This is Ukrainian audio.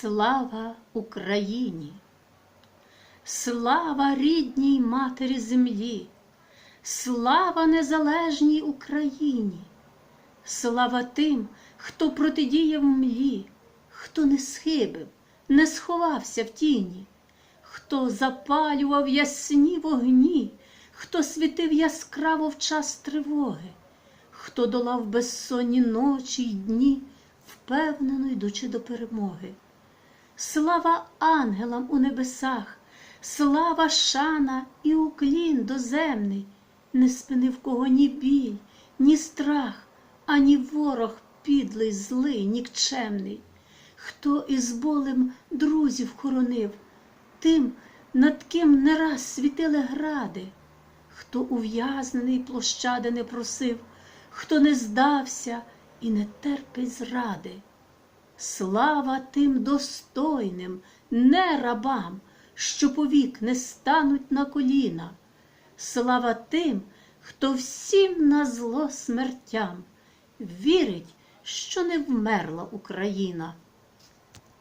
Слава Україні! Слава рідній матері землі! Слава незалежній Україні! Слава тим, хто протидіяв млі, хто не схибив, не сховався в тіні, хто запалював ясні вогні, хто світив яскраво в час тривоги, хто долав безсонні ночі й дні, впевнено йдучи до перемоги. Слава ангелам у небесах, слава шана і уклін доземний, не спинив кого ні біль, ні страх, ані ворог підлий, злий, нікчемний. Хто із болем друзів хоронив, тим, над ким не раз світили гради, хто ув'язнений площади не просив, хто не здався і не терпить зради. Слава тим достойним, не рабам, що повік не стануть на коліна. Слава тим, хто всім на зло смертям вірить, що не вмерла Україна.